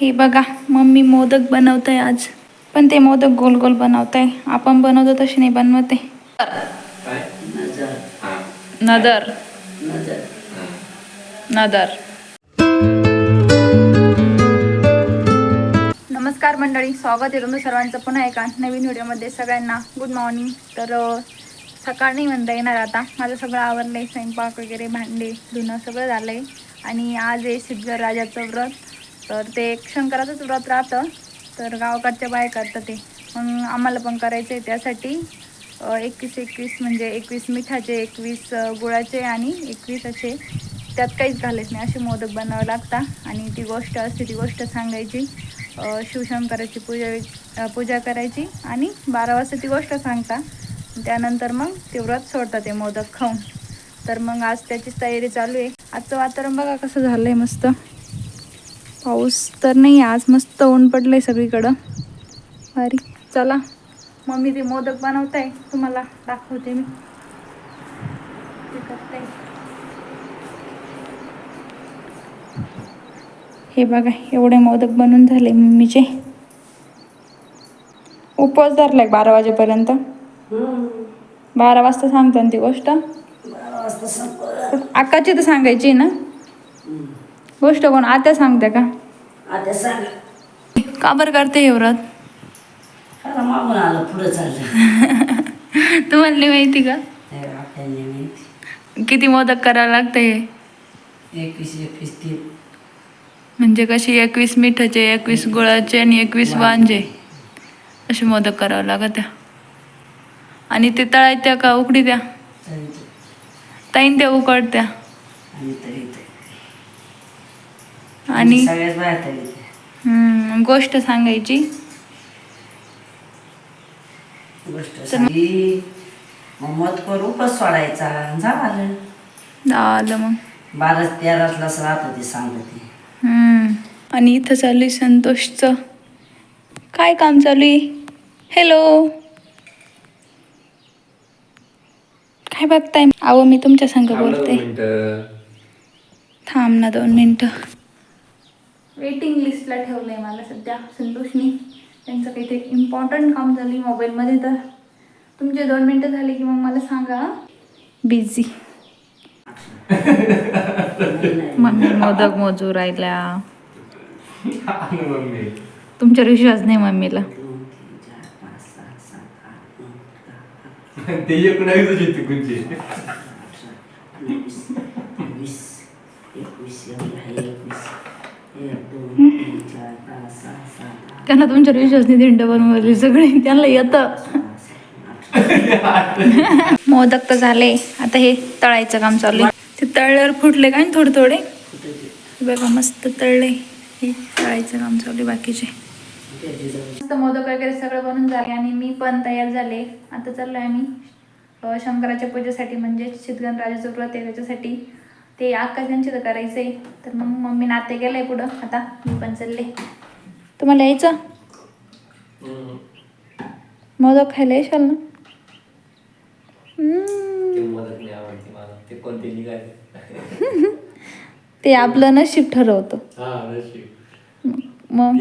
हे बघा मम्मी मोदक बनवत आहे आज. पण ते मोदक गोल गोल बनवत आहे आपण बनवतो तसे नाही बनवते. नदर. नदर. नमस्कार मंडळी स्वागत आहे तुमचं सर्वांचं. पुन्हा एका नवीन व्हिडिओमध्ये सगळ्यांना गुड मॉर्निंग तर सकाळ नाही म्हणता येणार आता. माझं सगळं आवरलं आहे स्वयंपाक वगैरे भांडे धुणं सगळं झालं आहे आणि आज आहे सिद्धर राजाचं व्रत. तर ते एक शंकराचंच व्रत राहतं. तर गावाकडच्या बाया करतात ते. मग आम्हाला पण करायचं आहे त्यासाठी एकवीस एकवीस म्हणजे एकवीस मिठाचे एकवीस गुळाचे आणि एकवीस असे त्यात काहीच घालायचं नाही. असे मोदक बनावं लागतात. आणि ती गोष्ट असते ती गोष्ट सांगायची. शिवशंकराची पूजा पूजा करायची आणि बारा वाजता ती गोष्ट सांगता त्यानंतर मग ते व्रत सोडतात ते मोदक खाऊन. तर मग आज त्याचीच तयारी चालू आहे. आजचं वातावरण बघा कसं झालं आहे मस्त. पाऊस तर नाही आज मस्त ऊन पडलं आहे सगळीकडं. भारी चला. मम्मी ते मोदक बनवत आहे तुम्हाला दाखवते मी. हे बघा एवढे मोदक बनून झाले मम्मीचे. उपवास धरलाय बारा वाजेपर्यंत. बारा वाजता सांगता ना ती गोष्ट. आकाची तर सांगायची ना? गोष्ट कोण? आता सांगते का? आता सांग. का बरं करते हे व्रत? आता मागून आलं पुढं चाललं. तुम्हाला माहिती का? आपल्याला माहिती. किती मोदक करावं लागतं हे? एकवीस एकवीस तीन. म्हणजे कशी एकवीस मिठाचे एकवीस गुळाचे आणि एकवीस वांजे. असे मोदक करावं लागत त्या आणि ते तळायच्या का उकडी त्या तरी ताईन त्या उकडत्या आणि तरी ते आणि सगळ्याच ते. हम्म, गोष्ट सांगायची. गोष्ट सांगी मग मत करू उपस सोडायचा. झालं. आलं मग. बारा तेरातलाच राहतं ते सांगत. ते हम्म. आणि इथं चालू आहे संतोषचं. काय काम चालू आहे? हॅलो काय बघताय? अहो मी तुमच्या संग बोलते. थांब ना दोन मिनटं. वेटिंग लिस्टला ठेवलं आहे मला सध्या संतोषनी. त्यांचं काहीतरी इम्पॉर्टंट काम झाली मोबाईलमध्ये तर. तुमचे दोन मिनटं झाले की मग मला सांगा बिझी मम्मी मोदक मोजू राहिल्या. तुमच्यावर विश्वास नाही मम्मीला. ते एकोणीस वीस एकवीस आहे एकवीस. त्यांना तुमच्यावर विश्वास नाही दिंड बनवले सगळे त्यांना येतं. मोदक तर झाले. आता हे तळायचं काम चालू आहे. ते तळल्यावर फुटले काय थोडे थोडे? बघा मस्त तळले. हे तळायचं काम चालू आहे बाकीचे. मस्त मोदक वगैरे सगळं बनून झाले आणि मी पण तयार झाले. आता चाललोय आम्ही. अं, शंकराच्या पूजेसाठी म्हणजे सिद्धगण राजाचं व्रत आहे त्याच्यासाठी. ते आकाश त्यांचे तर करायचं आहे तर मग मम्मी नाते गेलंय पुढं. आता मी पण चालले. तुम्हाला यायचं? मोदक खायला येशाल ना. ते आपलं नशीब ठरवतं. हा मग?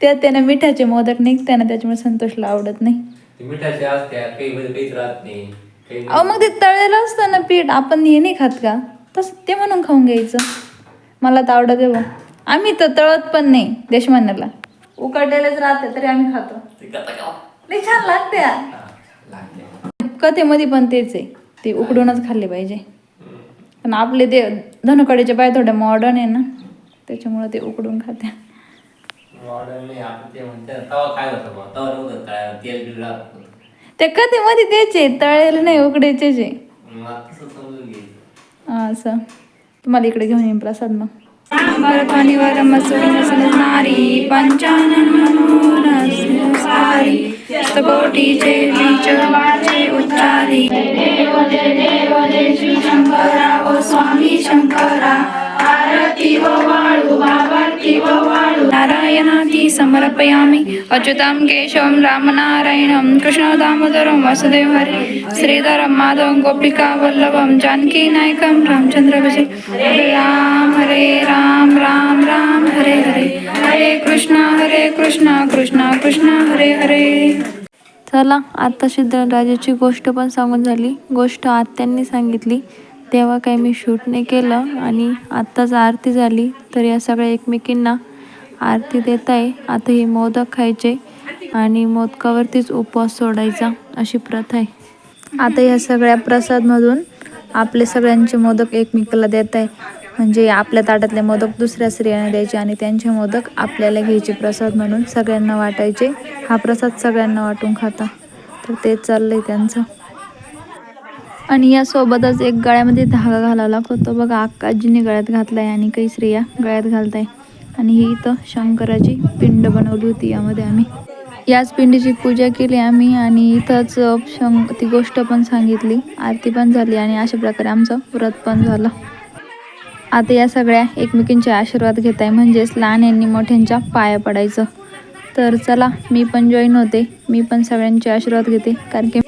त्यात त्यानं मिठाचे मोदक निघते ना त्याच्यामुळे संतोषला आवडत नाही. ते मिठाचे असते काही काहीच राहत नाही. अहो मग ते तळलेलं असतं ना पीठ. आपण हे नाही खात का? तसं ते म्हणून खाऊन घ्यायचं. मला तर आवडत आहे बघ. आम्ही तर तळत पण नाही देशमान्याला. उकडलेलंच राहते तरी आम्ही खातो? लई छान लागते. कथेमध्ये पण तेच आहे. ते उकडूनच खाल्ले पाहिजे. पण आपले ते धनुकडेचे पाय थोडे मॉडर्न आहे ना त्याच्यामुळे ते उकडून खाते. नाही, आपण ते म्हणते ना, तवा काय होतं मग तवा नव्हतं तळायला, तेल बिल राहत होतं. ते कथेमध्ये तेच आहे तळलेले नाही घ्यायचं हा, असं तुम्हाला इकडे घेऊन येईन प्रसाद मग स्वामी शंकरा आरती व वाळू बाबारती व वाळू. नारायणाती समर्पयामि। अच्युतां केशवं रामनारायणं कृष्णदामोदरं वासुदेव हरे श्रीधरं माधवं गोपिका जानकीनायकं जानकी रामचंद्र हरे राम हरे राम राम राम हरे हरे। हरे कृष्णा हरे कृष्णा कृष्णा कृष्णा हरे हरे। चला आता सिद्धराजाची गोष्ट पण सांगून झाली. गोष्ट आत्यांनी सांगितली. तेव्हा काही मी शूट नाही केलं आणि आत्ताच आरती झाली. तर या सगळ्या एकमेकींना आरती देत आहे आता हे मोदक खायचे आणि मोदकावरतीच उपवास सोडायचा अशी प्रथा आहे. आता या सगळ्या प्रसादमधून आपले सगळ्यांचे मोदक एकमेकाला देत आहे म्हणजे आपल्या ताटातले मोदक दुसऱ्या स्त्रियांना द्यायचे आणि त्यांचे मोदक आपल्याला घ्यायचे प्रसाद म्हणून सगळ्यांना वाटायचे. हा प्रसाद सगळ्यांना वाटून खाता. तर तेच चाललंय त्यांचं. आणि यासोबतच एक गळ्यामध्ये धागा घालावा लागतो. तो बघा अक्काजीने गळ्यात घातलाय आणि काही स्त्रिया गळ्यात घालताय. आणि ही इथं शंकराची पिंड बनवली होती यामध्ये आम्ही. याच पिंडीची पूजा केली आम्ही आणि इथंच शंक ती गोष्ट पण सांगितली. आरती पण झाली आणि अशा प्रकारे आमचं व्रत पण झालं. आता या सगळ्या एकमेकींचे आशीर्वाद घेत आहे म्हणजेच लहान यांनी मोठ्यांच्या पाया पडायचं. तर चला मी पण जॉईन होते. मी पण सगळ्यांचे आशीर्वाद घेते कारण की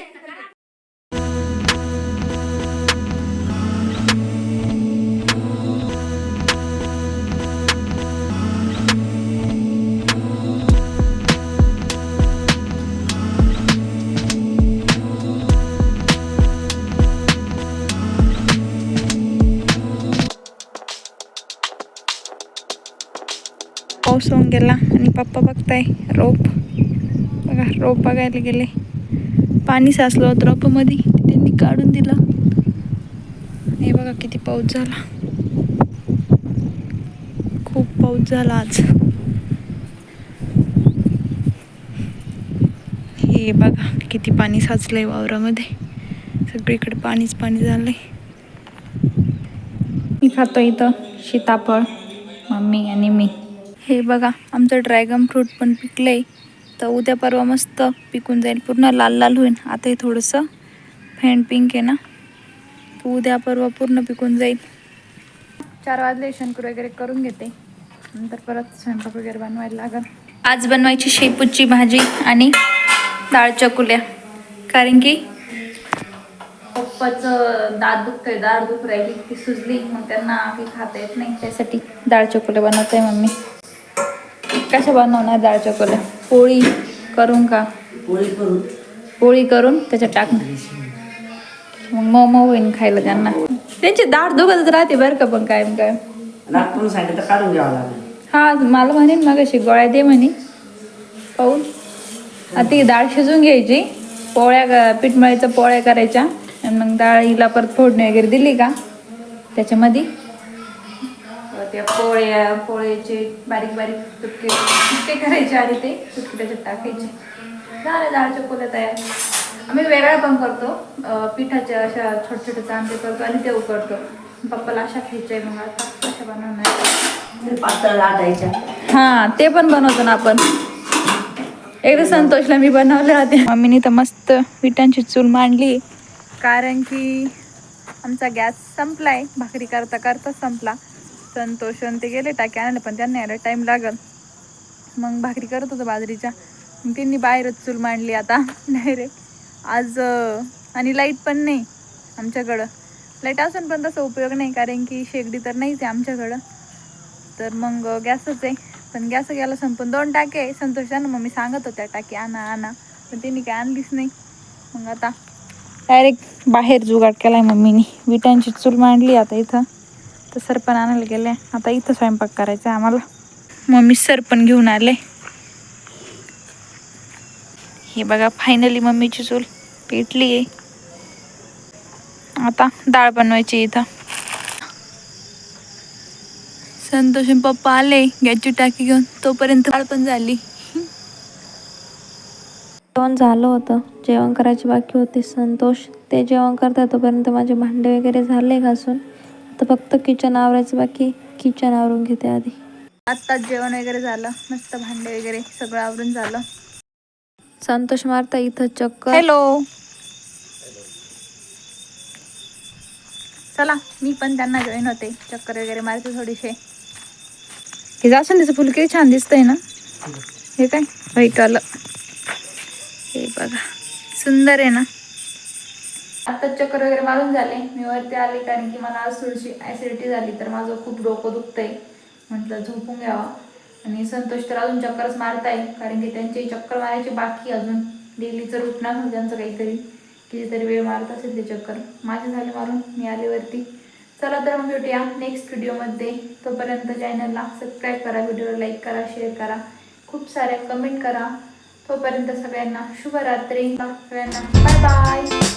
पाऊस होऊन गेला आणि पप्पा बघताय रोप. बघा रोप बघायला गेले. पाणी साचलं होतं रोपामध्ये. त्यांनी काढून दिलं. हे बघा किती पाऊस झाला. खूप पाऊस झाला आज. हे बघा किती पाणी साचलंय वावरामध्ये. सगळीकडे पाणीच पाणी झालंय. मी खातो इथं सीताफळ मम्मी आणि मी. हे बघा आमचं ड्रॅगन फ्रूट पण पिकलं आहे तर उद्या परवा मस्त पिकून जाईल पूर्ण लाल लाल होईल. आता हे थोडंसं फॅन पिंक आहे ना? तर उद्या परवा पूर्ण पिकून जाईल. चार वाजले शंकर वगैरे करून घेते. नंतर परत स्वयंपाक वगैरे बनवायला लागल. आज बनवायची शेपूची भाजी आणि डाळ चकुल्या कारण की पप्पाचं दात दुखतंय दाळ दुख राहिली ती सुजली मग त्यांना काही खाता येत नाही. त्यासाठी डाळ चकुल्या बनवत आहे मम्मी. कशा बनवणार डाळ चकोल्या पोळी करून का? पोळी करून. पोळी करून त्याच्यात टाकणार मग मऊ होईन खायला त्यांना. त्यांची दाढ दुखतच राहते बरं का पण कायम काय नागपूर सांगितलं तर काढून घ्यावं लागेल. हा मला म्हणेन मग अशी गोळ्या दे म्हणे. पाहून. आता ती डाळ शिजून घ्यायची. पोळ्या क- पीठ मळायचं पोळ्या करायच्या. आणि मग डाळीला परत फोडणी वगैरे दिली का? त्याच्यामध्ये. त्या पोळ्या पोळ्याचे बारीक बारीक तुटके तुटके करायचे आणि ते तुटके त्याच्यात टाकायचे. झाले डाळच्या पोळ्या तयार. आम्ही वेगळ्या पण करतो. पिठाच्या अशा छोटे छोटे चांदे करतो आणि ते उकडतो. पप्पाला अशा खायच्या मग आता कशा बनवणार? पातळ लाटायच्या. हा ते पण बनवतो ना आपण. एकदा संतोषला मी बनवले होते मम्मीने तर मस्त विटांची चूल मांडली. कारण की आमचा गॅस संपलाय. भाकरी करता करता संपला. संतोष आणि ते गेले टाकी आणायला पण त्यांना यायला टाईम लागल. मग भाकरी करत होतो बाजरीच्या. मग त्यांनी बाहेरच चूल मांडली आता डायरेक्ट आज आणि लाइट पण नाही आमच्याकडं. लाइट असून पण तसा उपयोग नाही कारण की शेगडी तर नाहीच आहे आमच्याकडं. तर मग गॅसच आहे. पण गॅस गेला संपून दोन टाके आहे. संतोष ना मम्मी सांगत होत्या टाकी आणा आणा. पण त्यांनी काय आणलीच नाही. मग आता डायरेक्ट बाहेर जुगाड केला आहे मम्मीनी. विटांची चूल मांडली आता इथं. तर सरपण आणायला गेले. आता इथं स्वयंपाक करायचा आहे आम्हाला. मम्मी सरपण घेऊन आले. हे बघा फायनली मम्मीची चूल पेटली आहे. आता डाळ बनवायची इथं. संतोष आणि पप्पा आले. गॅसची टाकी घेऊन तोपर्यंत डाळ पण झाली. जेवण झालं होतं. जेवण करायची बाकी होती. संतोष ते जेवण करतात तोपर्यंत माझे भांडे वगैरे झाले घासून. तर फक्त किचन आवरायचं बाकी किचन आवरून घेते आधी. आत्ताच जेवण वगैरे झालं मस्त भांडे वगैरे सगळं आवरून झालं. संतोष मारता इथं चक्कर. हॅलो चला मी पण त्यांना जॉईन होते. चक्कर वगैरे मारते थोडीशे हे जास्वंदीचं फुल किती छान दिसतंय ना? हे काय? व्हाईट आलं हे बघा. सुंदर आहे ना? आता चक्कर वगैरे मारून झाले. मी वरती आले कारण की मला आज थोडीशी ॲसिडिटी झाली तर माझं खूप डोकं दुखतंय. म्हटलं झोपून घ्यावा. आणि संतोष तर अजून चक्करच मारताय. कारण की त्यांची चक्कर मारायची बाकी अजून. डेलीचं रुटणार होतं त्यांचं काहीतरी. कितीतरी वेळ मारत असेल ते चक्कर. माझे झाले मारून. मी आले वरती. चला तर मग भेटूया नेक्स्ट व्हिडिओमध्ये तोपर्यंत चॅनलला सबस्क्राईब करा व्हिडिओला लाईक करा शेअर करा. खूप साऱ्या कमेंट करा. तोपर्यंत सगळ्यांना शुभरात्री. सगळ्यांना बाय बाय